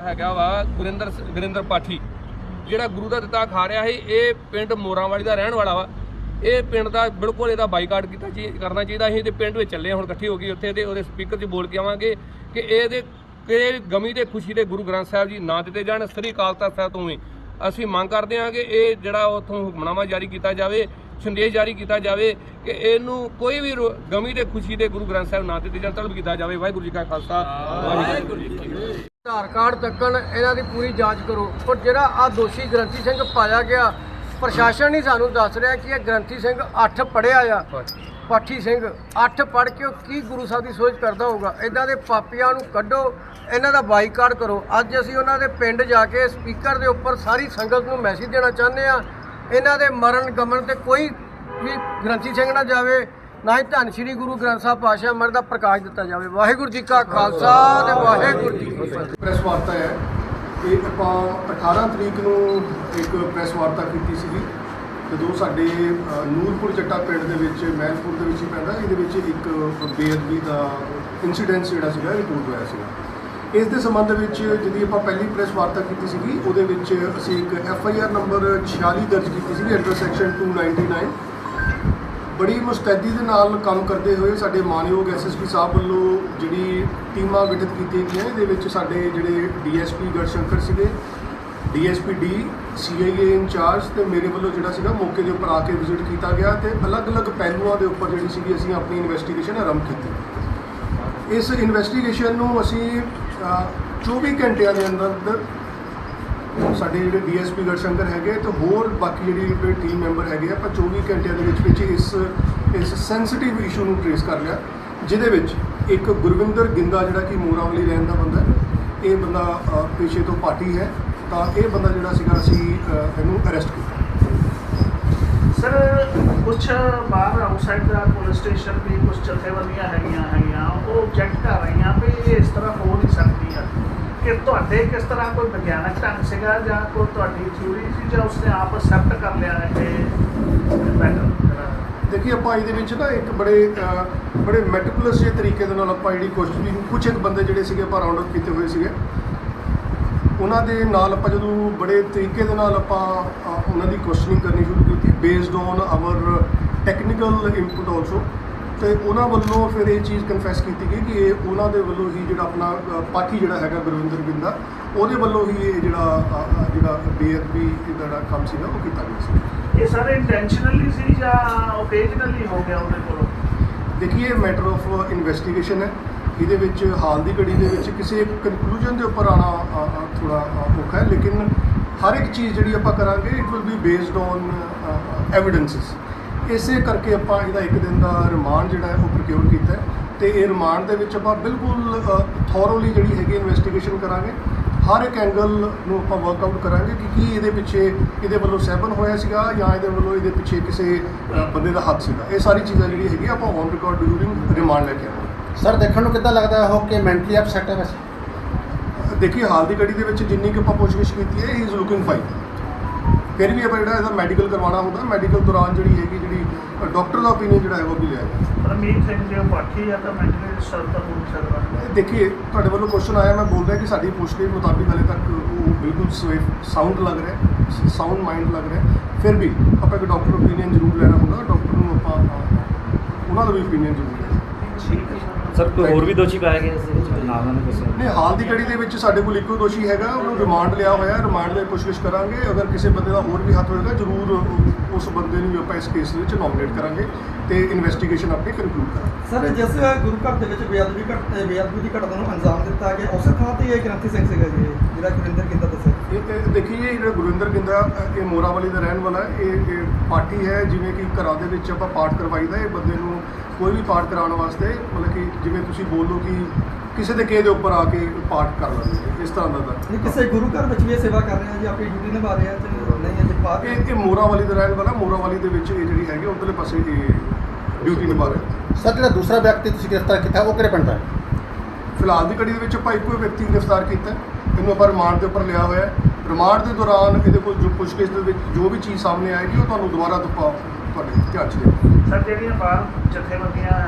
ਹੈਗਾ ਵਾ ਗੁਰਿੰਦਰ ਸ- ਗੁਰਿੰਦਰ ਪਾਠੀ। ਜਿਹੜਾ ਗੁਰੂ ਦਾ ਦਿੱਤਾ ਖਾ ਰਿਹਾ ਸੀ ਇਹ ਪਿੰਡ ਮੋਰਾਂਵਾਲੀ ਦਾ ਰਹਿਣ ਵਾਲਾ ਵਾ। ਇਹ ਪਿੰਡ ਦਾ ਬਿਲਕੁਲ ਇਹਦਾ ਬਾਈਕਾਟ ਕੀਤਾ ਚੀ, ਕਰਨਾ ਚਾਹੀਦਾ ਅਸੀਂ ਤੇ ਪਿੰਡ ਵਿੱਚ ਚੱਲੇ ਹੁਣ ਇਕੱਠੇ ਹੋ ਗਏ ਉੱਥੇ ਤੇ ਉਹਦੇ ਸਪੀਕਰ 'ਚ ਬੋਲ ਕੇ ਆਵਾਂਗੇ ਕਿ ਇਹਦੇ ਕਿ ਗਮੀ ਤੇ ਖੁਸ਼ੀ ਦੇ ਗੁਰੂ ਗ੍ਰੰਥ ਸਾਹਿਬ ਜੀ ਨਾ ਦਿੱਤੇ ਜਾਣ, ਸ੍ਰੀ ਅਕਾਲ ਤਖਤ ਸਾਹਿਬ ਤੋਂ ਵੀ। ਅਸੀਂ ਮੰਗ ਕਰਦੇ ਹਾਂ ਕਿ ਇਹ ਜਿਹੜਾ ਉਥੋਂ ਹੁਕਮਨਾਮਾ ਜਾਰੀ ਕੀਤਾ ਜਾਵੇ, ਸੰਦੇਸ਼ ਜਾਰੀ ਕੀਤਾ ਜਾਵੇ ਕਿ ਇਹਨੂੰ ਕੋਈ ਵੀ ਰੋ- ਗਮੀ ਤੇ ਖੁਸ਼ੀ ਦੇ ਗੁਰੂ ਗ੍ਰੰਥ ਸਾਹਿਬ ਨਾ ਦਿੱਤੇ ਜਾਣ, ਤਲਬ ਕੀਤਾ ਜਾਵੇ। ਵਾਹਿਗੁਰੂ ਜੀ ਕਾ ਖਾਲਸਾ। ਵਾਹਿਗੁਰੂ ਜੀ ਕੀ ਫਤਿਹ। ਆਧਾਰ ਕਾਰਡ ਤੱਕਣ ਇਹਨਾਂ ਦੀ ਪੂਰੀ ਜਾਂਚ ਕਰੋ। ਪਰ ਜਿਹੜਾ ਆ ਦੋਸ਼ੀ ਗ੍ਰੰਥੀ ਸਿੰਘ ਪਾਇਆ ਗਿਆ, ਪ੍ਰਸ਼ਾਸਨ ਹੀ ਸਾਨੂੰ ਦੱਸ ਰਿਹਾ ਕਿ ਇਹ ਗ੍ਰੰਥੀ ਸਿੰਘ 8 ਪੜਿਆ ਆ। ਪਾਠੀ ਸਿੰਘ 8 ਪੜ ਕੇ ਉਹ ਕੀ ਗੁਰੂ ਸਾਹਿਬ ਦੀ ਸੋਚ ਕਰਦਾ ਹੋਊਗਾ? ਇਦਾਂ ਦੇ ਪਾਪੀਆਂ ਨੂੰ ਕੱਢੋ, ਇਹਨਾਂ ਦਾ ਬਾਈਕਾਟ ਕਰੋ। ਅੱਜ ਅਸੀਂ ਉਹਨਾਂ ਦੇ ਪਿੰਡ ਜਾ ਕੇ ਸਪੀਕਰ ਦੇ ਉੱਪਰ ਸਾਰੀ ਸੰਗਤ ਨੂੰ ਮੈਸੇਜ ਦੇਣਾ ਚਾਹੁੰਦੇ ਆ ਇਹਨਾਂ ਦੇ ਮਰਨ ਗਮਨ ਤੇ ਕੋਈ ਵੀ ਗ੍ਰੰਥੀ ਸਿੰਘ ਨਾ ਜਾਵੇ। ਨਾ ਹੀ ਧੰਨ ਸ਼੍ਰੀ ਗੁਰੂ ਗ੍ਰੰਥ ਸਾਹਿਬ ਪਾਤਸ਼ਾਹ ਅਮਰ ਦਾ ਪ੍ਰਕਾਸ਼ ਦਿੱਤਾ ਜਾਵੇ। ਵਾਹਿਗੁਰੂ ਜੀ ਕਾ ਖਾਲਸਾ ਤੇ ਵਾਹਿਗੁਰੂ ਜੀ ਕੀ ਫਤਿਹ। ਪ੍ਰੈਸ ਵਾਰਤਾ ਹੈ ਇਹ ਆਪਾਂ 18 ਤਰੀਕ ਨੂੰ ਇੱਕ ਪ੍ਰੈਸ ਵਾਰਤਾ ਕੀਤੀ ਸੀਗੀ। ਜਦੋਂ ਸਾਡੇ ਨੂਰਪੁਰ ਜੱਟਾ ਪਿੰਡ ਦੇ ਵਿੱਚ ਮਹਿਲਪੁਰ ਦੇ ਵਿੱਚ ਹੀ ਪੈਂਦਾ ਇਹਦੇ ਵਿੱਚ ਇੱਕ ਬੇਅਦਬੀ ਦਾ ਇਨਸੀਡੈਂਟ ਜਿਹੜਾ ਸੀਗਾ ਰਿਪੋਰਟ ਹੋਇਆ ਸੀਗਾ। ਇਸ ਦੇ ਸੰਬੰਧ ਵਿੱਚ ਜਿਹਦੀ ਆਪਾਂ ਪਹਿਲੀ ਪ੍ਰੈਸ ਵਾਰਤਾ ਕੀਤੀ ਸੀਗੀ, ਉਹਦੇ ਵਿੱਚ ਅਸੀਂ ਇੱਕ ਐਫ ਆਈ ਆਰ ਨੰਬਰ 46 ਦਰਜ ਕੀਤੀ ਸੀਗੀ ਅੰਡਰ ਸੈਕਸ਼ਨ 299 ਬੜੀ ਮੁਸਤੈਦੀ ਦੇ ਨਾਲ ਕੰਮ ਕਰਦੇ ਹੋਏ ਸਾਡੇ ਮਾਨਯੋਗ ਐਸਐਸਪੀ ਸਾਹਿਬ ਵੱਲੋਂ ਜਿਹੜੀ ਟੀਮਾਂ ਗਠਿਤ ਕੀਤੀਆਂ ਗਈਆਂ ਇਹਦੇ ਵਿੱਚ ਸਾਡੇ ਜਿਹੜੇ ਡੀਐਸਪੀ ਗੜਸ਼ੰਕਰ ਸੀਗੇ ਡੀਐਸਪੀ ਡੀ ਸੀਆਈਏ ਇੰਚਾਰਜ ਤੇ ਮੇਰੇ ਵੱਲੋਂ ਜਿਹੜਾ ਸੀਗਾ ਮੌਕੇ ਦੇ ਉੱਪਰ ਆ ਕੇ ਵਿਜ਼ਿਟ ਕੀਤਾ ਗਿਆ ਤੇ ਅਲੱਗ-ਅਲੱਗ ਪਹਿਲੂਆਂ ਦੇ ਉੱਪਰ ਜਿਹੜੀ ਸੀਗੀ ਅਸੀਂ ਆਪਣੀ ਇਨਵੈਸਟੀਗੇਸ਼ਨ ਆਰੰਭ ਕੀਤੀ। ਇਸ ਇਨਵੈਸਟੀਗੇਸ਼ਨ ਨੂੰ ਅਸੀਂ ਅ, 24 ਘੰਟਿਆਂ ਦੇ ਅੰਦਰ ਅੰਦਰ ਸਾਡੇ ਜਿਹੜੇ ਡੀਐਸਪੀ ਗੜਸ਼ੰਕਰ ਹੈਗੇ, ਤੇ ਹੋਰ ਬਾਕੀ ਜਿਹੜੀ ਟੀਮ ਮੈਂਬਰ ਹੈਗੇ ਆ ਆਪਾਂ 24 ਘੰਟਿਆਂ ਦੇ ਵਿੱਚ ਵਿੱਚ ਇਸ ਇਸ ਸੈਂਸਿਟਿਵ ਇਸ਼ੂ ਨੂੰ ਟ੍ਰੇਸ ਕਰ ਲਿਆ। ਜਿਹਦੇ ਵਿੱਚ ਇੱਕ ਗੁਰਵਿੰਦਰ ਗਿੰਦਾ ਜਿਹੜਾ ਕਿ ਮੋਰਾਵਲੀ ਰਹਿਣ ਦਾ ਬੰਦਾ ਇਹ ਬੰਦਾ ਪੇਸ਼ੇ ਤੋਂ ਪਾਰਟੀ ਹੈ, ਤਾਂ ਇਹ ਬੰਦਾ ਜਿਹੜਾ ਸੀਗਾ, ਅਸੀਂ ਇਹਨੂੰ ਅਰੈਸਟ ਕੀਤਾ। ਸਰ ਕੁਝ ਬਾਹਰ ਆਊਟਸਾਈਡ ਦਾ ਪੁਲਿਸ ਸਟੇਸ਼ਨ ਵੀ ਕੁਝ ਜਥੇਬੰਦੀਆਂ ਹੈਗੀਆਂ ਹੈਗੀਆਂ, ਉਹ ਚੈੱਕ ਕਰ ਰਹੀਆਂ, ਵੀ ਇਹ ਇਸ ਤਰ੍ਹਾਂ ਹੋ ਕਿ ਤੁਹਾਡੇ ਕਿਸ ਤਰ੍ਹਾਂ ਕੋਈ ਵਿਗਿਆਨਕ ਢੰਗ ਸੀਗਾ ਜਾਂ ਕੋਈ ਤੁਹਾਡੀ ਥਿਊਰੀ ਸੀ ਜਾਂ ਉਸਨੇ ਆਪ ਅਸੈਪਟ ਕਰ ਲਿਆ ਇਹ ਮੈਟਰ ਦੇਖੀ, ਆਪਾਂ ਇਹਦੇ ਵਿੱਚ ਨਾ ਇੱਕ ਬੜੇ ਬੜੇ ਮੈਟੀਕੂਲਸ ਜਿਹੇ ਤਰੀਕੇ ਦੇ ਨਾਲ ਆਪਾਂ ਜਿਹੜੀ ਕੁਐਸਚਨਿੰਗ ਕੁਝ ਇੱਕ ਬੰਦੇ ਜਿਹੜੇ ਸੀਗੇ ਆਪਾਂ ਰਾਉਂਡ ਅਪ ਕੀਤੇ ਹੋਏ ਸੀਗੇ। ਉਹਨਾਂ ਦੇ ਨਾਲ ਆਪਾਂ ਜਦੋਂ ਬੜੇ ਤਰੀਕੇ ਦੇ ਨਾਲ ਆਪਾਂ ਉਹਨਾਂ ਦੀ ਕੁਐਸਚਨਿੰਗ ਕਰਨੀ ਸ਼ੁਰੂ ਕੀਤੀ based on our technical input also ਤੇ ਉਹਨਾਂ ਵੱਲੋਂ ਫਿਰ ਇਹ ਚੀਜ਼ ਕਨਫੈਸ ਕੀਤੀ ਗਈ ਕਿ ਇਹ ਉਹਨਾਂ ਦੇ ਵੱਲੋਂ ਹੀ ਜਿਹੜਾ ਆਪਣਾ ਪਾਠੀ ਜਿਹੜਾ ਹੈਗਾ ਗੁਰਵਿੰਦਰ ਬਿੰਦਾ ਉਹਦੇ ਵੱਲੋਂ ਹੀ ਇਹ ਜਿਹੜਾ ਜਿਹੜਾ ਬੇਅਦਬੀ ਜਿਹੜਾ ਕੰਮ ਸੀਗਾ ਉਹ ਕੀਤਾ ਗਿਆ ਸੀ। ਇਹ ਸਾਰੇ ਇੰਟੈਂਸ਼ਨਲੀ ਸੀ ਜਾਂ ਓਕੇਜਨਲੀ ਹੋ ਗਿਆ ਉਹਦੇ ਕੋਲੋਂ? ਦੇਖੀਏ ਮੈਟਰ ਆਫ ਇਨਵੈਸਟੀਗੇਸ਼ਨ ਹੈ। ਇਹਦੇ ਵਿੱਚ ਹਾਲ ਦੀ ਘੜੀ ਦੇ ਵਿੱਚ ਕਿਸੇ ਕਨਕਲੂਜਨ ਦੇ ਉੱਪਰ ਆਣਾ ਥੋੜਾ ਔਖਾ ਹੈ। ਲੇਕਿਨ ਹਰ ਇੱਕ ਚੀਜ਼ ਜਿਹੜੀ ਆਪਾਂ ਕਰਾਂਗੇ it will be based on evidences ਇਸੇ ਕਰਕੇ ਆਪਾਂ ਇਹਦਾ ਇੱਕ ਦਿਨ ਦਾ ਰਿਮਾਂਡ ਜਿਹੜਾ ਹੈ ਉਹ ਪ੍ਰਕਿਉਰ ਕੀਤਾ ਤੇ ਇਹ ਰਿਮਾਂਡ ਦੇ ਵਿੱਚ ਆਪਾਂ ਬਿਲਕੁਲ ਥੋਰੋਲੀ ਜਿਹੜੀ ਹੈਗੀ ਇਨਵੈਸਟੀਗੇਸ਼ਨ ਕਰਾਂਗੇ। ਹਰ ਇੱਕ ਐਂਗਲ ਨੂੰ ਆਪਾਂ ਵਰਕਆਊਟ ਕਰਾਂਗੇ ਕਿ ਕੀ ਇਹਦੇ ਪਿੱਛੇ ਇਹਦੇ ਵੱਲੋਂ ਸਹਿਬਨ ਹੋਇਆ ਸੀਗਾ ਜਾਂ ਇਹਦੇ ਵੱਲੋਂ ਇਹਦੇ ਪਿੱਛੇ ਕਿਸੇ ਬੰਦੇ ਦਾ ਹੱਥ ਸੀਗਾ। ਇਹ ਸਾਰੀ ਚੀਜ਼ਾਂ ਜਿਹੜੀ ਹੈਗੀ ਆਪਾਂ ਔਨ ਰਿਕਾਰਡ ਡਿਊਰਿੰਗ ਰਿਮਾਂਡ ਲੈ ਕੇ ਆਵਾਂਗੇ। ਸਰ ਦੇਖਣ ਨੂੰ ਕਿੱਦਾਂ ਲੱਗਦਾ ਹੈ ਉਹ ਕਿ ਮੈਂਟਲੀ ਅਪਸੈਟ ਹੈ ਵੈਸੇ? ਦੇਖੀਏ ਹਾਲ ਦੀ ਘੜੀ ਦੇ ਵਿੱਚ ਜਿੰਨੀ ਕਿ ਆਪਾਂ ਪੁੱਛਗਿੱਛ ਕੀਤੀ ਹੈ ਹੀ ਇਜ਼ ਲੁਕਿੰਗ ਫਾਈਨ ਫਿਰ ਵੀ ਆਪਾਂ ਜਿਹੜਾ ਇਹਦਾ ਮੈਡੀਕਲ ਕਰਵਾਉਣਾ ਹੁੰਦਾ ਮੈਡੀਕਲ ਦੌਰਾਨ ਜਿਹੜੀ ਹੈਗੀ ਜਿਹੜੀ ਡਾਕਟਰ ਦਾ ਓਪੀਨੀਅਨ ਜਿਹੜਾ ਹੈ ਉਹ ਵੀ ਲਿਆ ਜਾਏ ਰਮੀਤ ਸਿੰਘ ਜੇ ਪਾਠੀ ਆ ਤਾਂ ਮੈਂਟਲੀ ਡਿਸਟਰਬ ਤਾਂ ਹੋ ਸਕਦਾ ਦੇਖੀਏ ਤੁਹਾਡੇ ਵੱਲੋਂ ਕੁਐਸਚਨ ਆਇਆ ਮੈਂ ਬੋਲ ਰਿਹਾ ਕਿ ਸਾਡੀ ਪੁੱਛਗਿੱਛ ਮੁਤਾਬਿਕ ਹਲੇ ਤੱਕ ਉਹ ਬਿਲਕੁਲ ਸਾਊਂਡ ਲੱਗ ਰਿਹਾ ਸਾਊਂਡ ਮਾਈਂਡ ਲੱਗ ਰਿਹਾ। ਫਿਰ ਵੀ ਆਪਾਂ ਇੱਕ ਡਾਕਟਰ ਓਪੀਨੀਅਨ ਜ਼ਰੂਰ ਲੈਣਾ ਹੁੰਦਾ ਡਾਕਟਰ ਨੂੰ ਆਪਾਂ ਉਹਨਾਂ ਦਾ ਵੀ ਓਪੀਨੀਅਨ ਜ਼ਰੂਰ ਲੈਣਾ। ਠੀਕ ਹੈ ਸਰ ਕੋਈ ਹੋਰ ਵੀ ਦੋਸ਼ੀ ਪਾਇਆ ਗਿਆ ਇਸ ਦੇ ਵਿੱਚ? ਨਾਲ ਨਾਲ ਦੱਸਿਆ ਨਹੀਂ। ਹਾਲ ਦੀ ਘੜੀ ਦੇ ਵਿੱਚ ਸਾਡੇ ਕੋਲ ਇੱਕੋ ਦੋਸ਼ੀ ਹੈਗਾ ਉਹਨੂੰ ਰਿਮਾਂਡ ਲਿਆ ਹੋਇਆ ਰਿਮਾਂਡ ਲਈ ਪੁੱਛਗਿੱਛ ਕਰਾਂਗੇ ਅਗਰ ਕਿਸੇ ਬੰਦੇ ਦਾ ਹੋਰ ਵੀ ਹੱਥ ਹੋਏਗਾ ਜ਼ਰੂਰ ਉਸ ਬੰਦੇ ਨੂੰ ਵੀ ਆਪਾਂ ਇਸ ਕੇਸ ਦੇ ਵਿੱਚ ਨੋਮੀਨੇਟ ਕਰਾਂਗੇ ਤੇ ਇਨਵੈਸਟੀਗੇਸ਼ਨ ਆਪਣੀ ਕੰਕਲੂਡ ਕਰਾਂਗੇ। ਸਰ ਜਿਸ ਗੁਰੂ ਘਰ ਦੇ ਵਿੱਚ ਬੇਅਦਬੀ ਘਟ ਬੇਅਦਬੀ ਦੀ ਘਟਨਾ ਨੂੰ ਅੰਜਾਮ ਦਿੱਤਾ ਗਿਆ ਉਸੇ ਥਾਂ ਤੇ ਇਹ ਗ੍ਰੰਥੀ ਸਿੰਘ ਸੀਗਾ ਜੀ ਜਿਹੜਾ ਗੁਰਿੰਦਰ ਕਿੰਦਾ ਦੱਸਿਆ ਇਹ ਇਹ ਦੇਖੀਏ ਜਿਹੜਾ ਗੁਰਵਿੰਦਰ ਗਿੰਦਾ ਅ, ਇਹ ਮੋਰਾਵਾਲੀ ਦਾ ਰਹਿਣ ਵਾਲਾ ਹੈ। ਇਹ ਇਹ ਪਾਰਟੀ ਹੈ ਜਿਵੇਂ ਕਿ ਘਰਾਂ ਦੇ ਵਿੱਚ ਆਪਾਂ ਪਾਠ ਕਰਵਾਈਦਾ ਇਹ ਬੰਦੇ ਨੂੰ ਕੋਈ ਵੀ ਪਾਠ ਕਰਾਉਣ ਵਾਸਤੇ ਮਤਲਬ ਕਿ ਜਿਵੇਂ ਤੁਸੀਂ ਬੋਲ ਲਓ ਕਿ ਕਿਸੇ ਦੇ ਕੇ ਦੇ ਉੱਪਰ ਆ ਕੇ ਪਾਠ ਕਰ ਲੈਂਦੇ ਇਸ ਤਰ੍ਹਾਂ ਦਾ ਦਾ ਨਹੀਂ ਕਿਸੇ ਗੁਰੂ ਘਰ ਵਿੱਚ ਵੀ ਇਹ ਸੇਵਾ ਕਰ ਰਹੇ ਆ ਜੀ ਆਪਣੀ ਡਿਊਟੀ ਨਿਭਾ ਰਹੇ ਆ ਤੇ ਨਹੀਂ ਅਜੇ ਬਾਅਦ ਇਹ ਇਹ ਮੋਰਾਵਾਲੀ ਦਾ ਰਹਿਣ ਵਾਲਾ ਮੋਰਾਵਾਲੀ ਦੇ ਵਿੱਚ ਇਹ ਜਿਹੜੀ ਹੈਗੀ ਉਧਰਲੇ ਪਾਸੇ ਇਹ ਡਿਊਟੀ ਨਿਭਾ ਰਿਹਾ। ਸਰ ਜਿਹੜਾ ਦੂਸਰਾ ਵਿਅਕਤੀ ਤੁਸੀਂ ਗ੍ਰਿਫਤਾਰ ਕੀਤਾ ਉਹ ਕਿਹੜੇ ਪਿੰਡ ਦਾ ਹੈ? ਫਿਲਹਾਲ ਦੀ ਘੜੀ ਦੇ ਵਿੱਚ ਆਪਾਂ ਇੱਕੋ ਹੀ ਵਿਅਕਤੀ ਗ੍ਰਿਫਤਾਰ ਕੀਤਾ। ਇਹਨੂੰ ਆਪਾਂ ਰਿਮਾਂਡ ਦੇ ਉੱਪਰ ਲਿਆ ਹੋਇਆ ਹੈ। ਰਿਮਾਂਡ ਦੇ ਦੌਰਾਨ ਇਹਦੇ ਕੋਲ ਜੋ ਪੁੱਛਗਿੱਛ ਦੇ ਵਿੱਚ ਜੋ ਵੀ ਚੀਜ਼ ਸਾਹਮਣੇ ਆਏਗੀ ਉਹ ਤੁਹਾਨੂੰ ਦੁਬਾਰਾ ਤੋਂ ਤੁਹਾਡੇ ਧਿਆਨ ਚ ਸਰ ਜਿਹੜੀਆਂ ਬਾਹਰ ਜਥੇਬੰਦੀਆਂ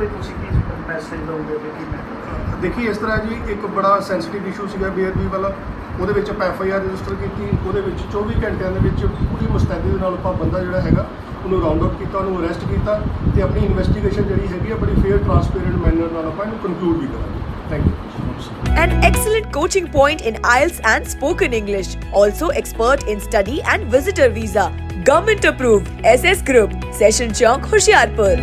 ਦੇ ਤੁਸੀਂ ਕੀ ਮੈਸੇਜ ਦਓਗੇ ਵੀ ਕੀ ਮੈਟਰ ਦੇਖੀ ਇਸ ਤਰ੍ਹਾਂ ਜੀ ਇੱਕ ਬੜਾ ਸੈਂਸਿਟਿਵ ਇਸ਼ੂ ਸੀਗਾ ਬੇਅਦਬੀ ਵਾਲਾ ਉਹਦੇ ਵਿੱਚ ਆਪਾਂ ਐਫ ਆਈ ਆਰ ਰਜਿਸਟਰ ਕੀਤੀ ਉਹਦੇ ਵਿੱਚ 24 ਘੰਟਿਆਂ ਦੇ ਵਿੱਚ ਪੂਰੀ ਮੁਸਤੈਦੀ ਦੇ ਨਾਲ ਆਪਾਂ ਬੰਦਾ ਜਿਹੜਾ ਹੈਗਾ ਉਹਨੂੰ ਰਾਉਂਡ ਅਪ ਕੀਤਾ ਉਹਨੂੰ ਅਰੈਸਟ ਕੀਤਾ ਤੇ ਆਪਣੀ ਇਨਵੈਸਟੀਗੇਸ਼ਨ ਜਿਹੜੀ ਹੈਗੀ ਆ ਬੜੀ ਫੇਅਰ ਟਰਾਂਸਪੇਰੈਂਟ ਮੈਨਰ ਨਾਲ ਆਪਾਂ ਇਹਨੂੰ ਕਨਕਲੂਡ ਵੀ ਕਰਾਂਗੇ thank you An excellent coaching point in IELTS and spoken English. Also expert in study and visitor visa. Government approved. SS Group. Session Chowk, Hoshiarpur.